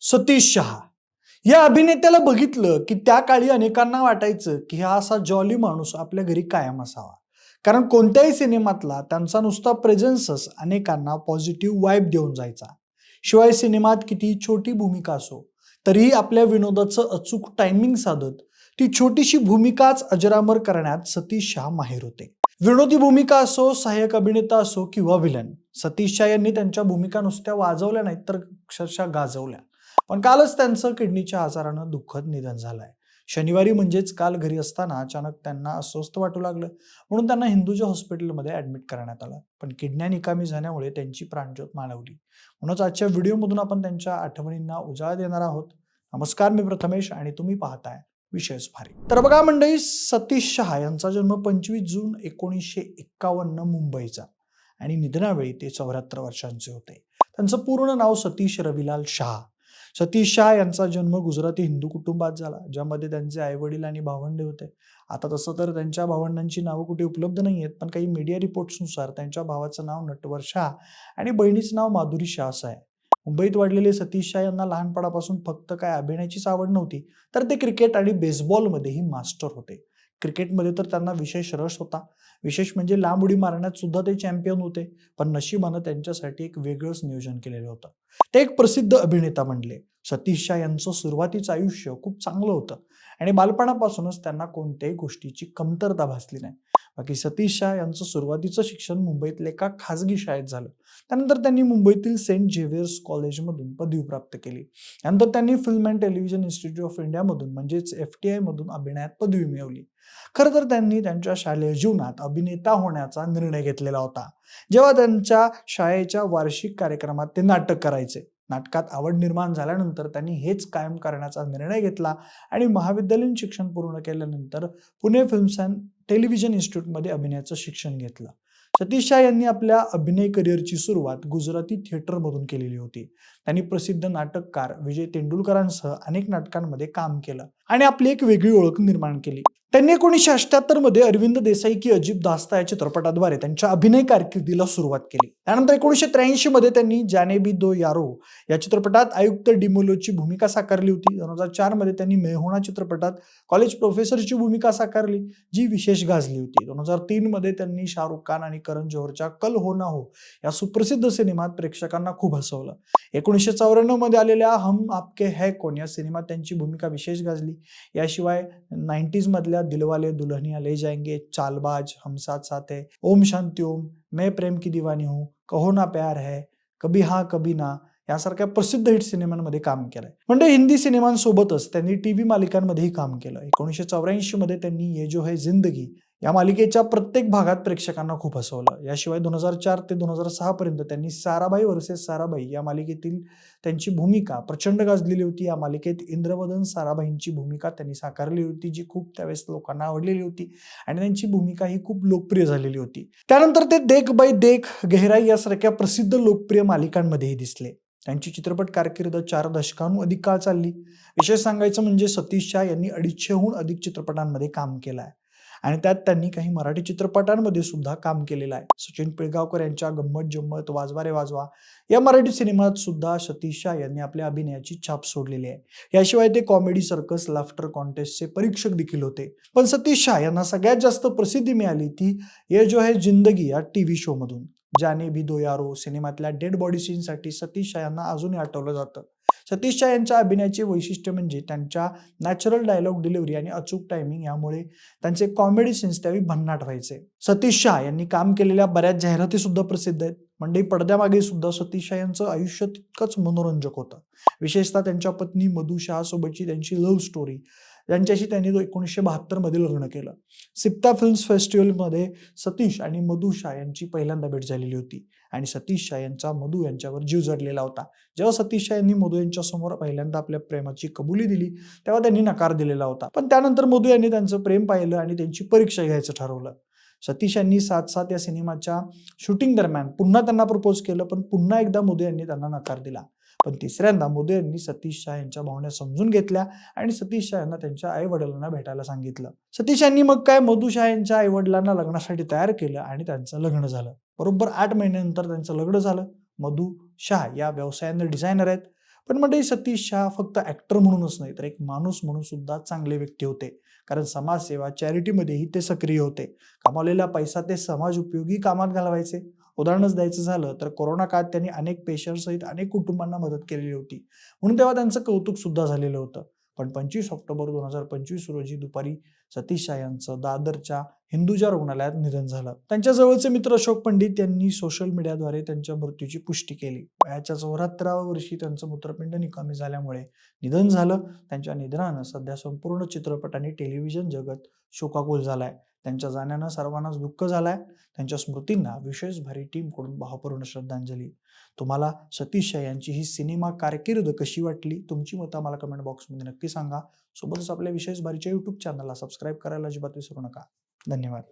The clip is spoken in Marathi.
सतीश शहा. या अभिनेत्याला बघितलं की त्या काळी अनेकांना वाटायचं की हा असा जॉली माणूस आपल्या घरी कायम असावा. कारण कोणत्याही सिनेमातला त्यांचा नुसता प्रेझेन्सच अनेकांना पॉझिटिव्ह वाईब देऊन जायचा. शिवाय सिनेमात किती छोटी भूमिका असो तरीही आपल्या विनोदाचं अचूक टायमिंग साधत ती छोटीशी भूमिकाच अजरामर करण्यात सतीश शहा माहेर होते. विनोदी भूमिका असो सहाय्यक अभिनेता असो किंवा विलन सतीश शाह यांनी त्यांच्या भूमिका नुसत्या वाजवल्या नाहीत तर अक्षरशः गाजवल्या. पण कालच त्यांचं किडनीच्या आजारानं दुःखद निधन झालंय. शनिवारी म्हणजेच काल घरी असताना अचानक त्यांना अस्वस्थ वाटू लागलं म्हणून त्यांना हिंदूच्या हॉस्पिटलमध्ये ऍडमिट करण्यात आलं. पण किडन्या निकामी झाल्यामुळे त्यांची प्राणज्योत मालवली. म्हणूनच आजच्या व्हिडिओमधून आपण त्यांच्या आठवणींना उजाळा देणार आहोत. नमस्कार मी प्रथमेश आणि तुम्ही पाहताय विशेष भारी तर बघा मंडळी सतीश शहा यांचा जन्म पंचवीस जून एकोणीसशे एक्कावन्न मुंबईचा आणि निधनावेळी ते चौऱ्याहत्तर वर्षांचे होते. त्यांचं पूर्ण नाव सतीश रविलाल शहा. सतीश शाह यांचा जन्म गुजराती हिंदू कुटुंबात झाला ज्यामध्ये त्यांचे आईवडील आणि भावंडे होते. आता तसं तर त्यांच्या भावंडांची नावं कुठे उपलब्ध नाही आहेत पण काही मीडिया रिपोर्ट्सनुसार त्यांच्या भावाचं नाव नटवर शाह आणि बहिणीचं नाव माधुरी शाह असं आहे. मुंबईत वाढलेले सतीश शाह यांना लहानपणापासून फक्त काय अभिनयाचीच आवड नव्हती तर ते क्रिकेट आणि बेसबॉलमध्येही मास्टर होते. क्रिकेटमध्ये तर त्यांना विशेष रस होता. विशेष म्हणजे लांब उडी मारण्यात सुद्धा ते चॅम्पियन होते. पण नशिबानं त्यांच्यासाठी एक वेगळंच नियोजन केलेलं होतं. ते एक प्रसिद्ध अभिनेता म्हणले सतीश शाह यांचं सुरुवातीचं आयुष्य खूप चांगलं होतं. आणि बालपणापासूनच त्यांना कोणत्याही गोष्टीची कमतरता भासली नाही. बाकी सतीश शाह यांचं सुरुवातीचं शिक्षण मुंबईतल्या एका खाजगी शाळेत झालं. त्यानंतर त्यांनी मुंबईतील सेंट झेवियर्स कॉलेजमधून पदवी प्राप्त केली. त्यानंतर त्यांनी film and television institute of इंडियामधून म्हणजेच एफ टी आयमधून अभिनयात पदवी मिळवली. खरं तर त्यांनी त्यांच्या शालेय जीवनात अभिनेता होण्याचा निर्णय घेतलेला होता. जेव्हा त्यांच्या शाळेच्या वार्षिक कार्यक्रमात ते नाटक करायचे. नाटकात आवड निर्माण झाल्यानंतर त्यांनी हेच कायम करण्याचा निर्णय घेतला आणि महाविद्यालयीन शिक्षण पूर्ण केल्यानंतर पुणे फिल्म्स अँड टेलिव्हिजन इन्स्टिट्यूटमध्ये अभिनयाचं शिक्षण घेतलं. सतीश शाह यांनी आपल्या अभिनय करिअरची सुरुवात गुजराती थिएटरमधून केलेली होती. त्यांनी प्रसिद्ध नाटककार विजय तेंडुलकरांसह अनेक नाटकांमध्ये काम केलं. आणि आपली एक वेगळी ओळख निर्माण केली. त्यांनी एकोणीसशे अठ्याहत्तरमध्ये अरविंद देसाई की अजीब दास्ता या चित्रपटाद्वारे त्यांच्या अभिनय कारकिर्दीला सुरुवात केली. त्यानंतर एकोणीसशे त्र्याऐंशी मध्ये त्यांनी जाने बी दो यारो या चित्रपटात आयुक्त डिमोलोची भूमिका साकारली होती. दोन हजार चारमध्ये त्यांनी मेहोणा चित्रपटात कॉलेज प्रोफेसरची भूमिका साकारली जी विशेष गाजली होती. दोन हजार तीन मध्ये त्यांनी शाहरुख खान आणि करण जोहरच्या कल हो ना हो या सुप्रसिद्ध सिनेमात प्रेक्षकांना खूप हसवलं. एकोणीसशे चौऱ्याण्णवमध्ये आलेल्या हम आपके है कोण या सिनेमात त्यांची भूमिका विशेष गाजली. याशिवाय नाईन्टीज मधल्या दिलवाले दुल्हनिया ले जाएंगे चालबाज हम साथ साथ है ओम शांती ओम मैं प्रेम की दिवानी हूँ कहो ना प्यार है कभी हा कभी ना यासारख्या प्रसिद्ध हिट सिनेमांमध्ये काम केलंय. म्हणजे हिंदी सिनेमांसोबतच त्यांनी टीव्ही मालिकांमध्येही काम केलं. एकोणीसशे चौऱ्याऐंशी मध्ये त्यांनी ये जो है जिंदगी या मालिकेच्या प्रत्येक भागात प्रेक्षकांना खूप हसवलं. याशिवाय दोन हजार चार ते दोन हजार सहा पर्यंत त्यांनी साराबाई वर्सेस साराबाई या मालिकेतील त्यांची भूमिका प्रचंड गाजलेली होती. या मालिकेत इंद्रवदन साराबाईंची भूमिका त्यांनी साकारली होती जी खूप त्यावेळेस लोकांना आवडलेली होती आणि त्यांची भूमिका ही खूप लोकप्रिय झालेली होती. त्यानंतर ते देख बाई देख गहराई यासारख्या प्रसिद्ध लोकप्रिय मालिकांमध्येही दिसले. त्यांची चित्रपट कारकीर्द चार दशकांहून अधिक काळ चालली. विशेष सांगायचं म्हणजे सतीश शाह यांनी अडीचशेहून अधिक चित्रपटांमध्ये काम केलं आहे आणि त्यात त्यांनी काही मराठी चित्रपटांमध्ये सुद्धा काम केलेलं आहे. सचिन पिळगावकर यांच्या गंमत जम्मत वाजवा रे वाजवा या मराठी सिनेमात सुद्धा सतीश शाह यांनी आपल्या अभिनयाची छाप सोडलेली आहे. याशिवाय ते कॉमेडी सर्कस लाफ्टर कॉन्टेस्टचे परीक्षक देखील होते. पण सतीश शाह यांना सगळ्यात जास्त प्रसिद्धी मिळाली ती ये जो है जिंदगी या टीव्ही शो मधून. जाने भी दो यारो सिनेमातल्या डेड बॉडी सीनसाठी सतीश शाह यांना अजूनही आठवलं जातं. सतीश शाह यांच्या अभिनयाचे वैशिष्ट्य म्हणजे त्यांच्या नॅचरल डायलॉग डिलिव्हरी आणि अचूक टायमिंग यामुळे त्यांचे कॉमेडी सीन्स त्यावेळी भन्नाट व्हायचे. सतीश शाह यांनी काम केलेल्या बऱ्याच जाहिराती सुद्धा प्रसिद्ध आहेत. म्हणजे पडद्यामागे सुद्धा सतीश शाह यांचं आयुष्य तितकंच मनोरंजक होतं. विशेषतः त्यांच्या पत्नी मधु शाह सोबतची त्यांची लव्ह स्टोरी यांच्याशी त्यांनी एकोणीसशे बहात्तरमध्ये लग्न केलं. सिप्ता फिल्म्स फेस्टिवलमध्ये सतीश आणि मधु शाह यांची पहिल्यांदा भेट झालेली होती. आणि सतीश शाह यांचा मधु यांच्यावर जीव जडलेला होता. जेव्हा सतीश शाह यांनी मधु यांच्या समोर पहिल्यांदा आपल्या प्रेमाची कबुली दिली तेव्हा त्यांनी नकार दिलेला होता. पण त्यानंतर मधु यांनी त्यांचं प्रेम पाहिलं आणि त्यांची परीक्षा घ्यायचं ठरवलं. सतीश यांनी सात सात या सिनेमाच्या शूटिंग दरम्यान पुन्हा त्यांना प्रपोज केलं पण पुन्हा एकदा मोदी यांनी त्यांना नकार दिला. पण तिसऱ्यांदा मोदी यांनी सतीश शाह यांच्या भावना समजून घेतल्या आणि सतीश शाह यांना त्यांच्या आई वडिलांना भेटायला सांगितलं. सतीश यांनी मग काय मधु शाह यांच्या आई वडिलांना लग्नासाठी तयार केलं आणि त्यांचं लग्न झालं. बरोबर आठ महिन्यानंतर त्यांचं लग्न झालं. मधु शाह या व्यवसायानं डिझायनर आहेत. पण म्हणजे सतीश शाह फक्त ऍक्टर म्हणूनच नाही तर एक माणूस म्हणून सुद्धा चांगले व्यक्ती होते. कारण समाजसेवा चॅरिटीमध्येही ते सक्रिय होते. कमावलेला पैसा ते समाज उपयोगी कामात घालवायचे. उदाहरणच द्यायचं झालं तर कोरोना काळात त्यांनी अनेक पेशंटसहित अनेक कुटुंबांना मदत केलेली होती. म्हणून तेव्हा त्यांचं कौतुक सुद्धा झालेलं होतं. पण पंचवीस ऑक्टोबर दोन हजार पंचवीस रोजी दुपारी सतीश शाह यांचं दादरच्या हिंदुजा रुग्णालयात निधन झालं. त्यांच्या जवळचे मित्र अशोक पंडित यांनी सोशल मीडियाद्वारे त्यांच्या मृत्यूची पुष्टी केली. वयाच्या चौऱ्याहत्तराव्या वर्षी त्यांचं मूत्रपिंड निकामी झाल्यामुळे निधन झालं. त्यांच्या निधनानं सध्या संपूर्ण चित्रपट आणि टेलिव्हिजन जगत शोकाकुल झालाय. त्यांच्या जाण्यानं सर्वांनाच दुःख झालंय. त्यांच्या स्मृतींना विशेष भारी टीमकडून भावपूर्ण श्रद्धांजली. तुम्हाला सतीश यांची ही सिनेमा कारकीर्द कशी वाटली? तुमची मतं मला कमेंट बॉक्समध्ये नक्की सांगा. सोबतच आपल्या विशेष भारीच्या युट्यूब चॅनलला सबस्क्राईब करायला अजिबात विसरू नका. धन्यवाद.